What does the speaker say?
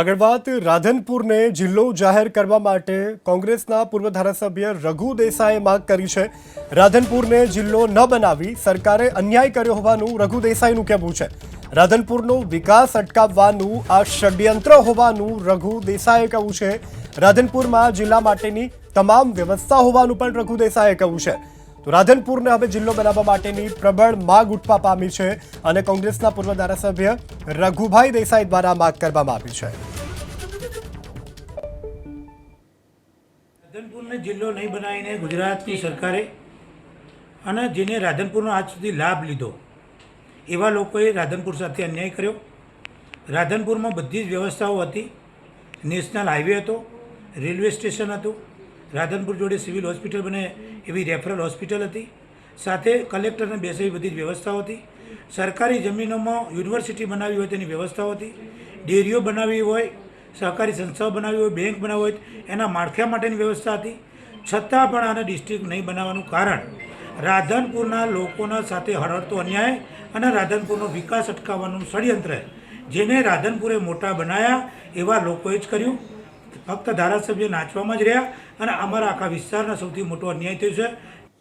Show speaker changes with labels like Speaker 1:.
Speaker 1: આગળ વાત, રાધનપુરને જિલ્લો જાહેર કરવા માટે કોંગ્રેસના પૂર્વ ધારાસભ્ય રઘુ દેસાઈએ માંગ કરી છે. રાધનપુરને જિલ્લો ન બનાવી સરકારે અન્યાય કર્યો હોવાનું રઘુ દેસાઈનું કહેવું છે. રાધનપુરનો વિકાસ અટકાવવાનું આ ષડયંત્ર હોવાનું રઘુ દેસાઈએ કહ્યું છે. રાધનપુરમાં જિલ્લા માટેની તમામ વ્યવસ્થા હોવાનું પણ રઘુ દેસાઈએ કહ્યું છે. તો રાધનપુરને હવે જિલ્લો બનાવવા માટેની પ્રબળ માંગ ઉઠવા પામી છે અને કોંગ્રેસના પૂર્વ ધારાસભ્ય રઘુભાઈ દેસાઈ દ્વારા માંગ કરવામાં આવી છે.
Speaker 2: રાધનપુરને જિલ્લો નહીં બનાવીને ગુજરાતની સરકારે અને જેને રાધનપુરનો આજ સુધી લાભ લીધો, એવા લોકોએ રાધનપુર સાથે અન્યાય કર્યો. રાધનપુરમાં બધી જ વ્યવસ્થાઓ હતી. નેશનલ હાઈવે હતો, રેલવે સ્ટેશન હતું રાધનપુર જોડે સિવિલ હોસ્પિટલ બને એવી રેફરલ હોસ્પિટલ હતી. સાથે કલેક્ટરને બેસેવી બધી જ વ્યવસ્થાઓ હતી. સરકારી જમીનોમાં યુનિવર્સિટી બનાવી હોય તેની વ્યવસ્થાઓ હતી. ડેરીઓ બનાવી હોય, સહકારી સંસ્થાઓ બનાવી હોય, બેંક બનાવી હોય, એના માળખા માટેની વ્યવસ્થા હતી. છતાં પણ આને ડિસ્ટ્રિક્ટ નહીં બનાવવાનું કારણ, રાધનપુરના લોકોના સાથે હળહળતો અન્યાય અને રાધનપુરનો વિકાસ અટકાવવાનું ષડયંત્ર જેને રાધનપુરે મોટા બનાયા એવા લોકોએ જ કર્યું. ફક્ત ધારાસભ્ય નાચવામાં જ રહ્યા અને અમારા આખા વિસ્તારના સૌથી મોટો અન્યાય થયો છે.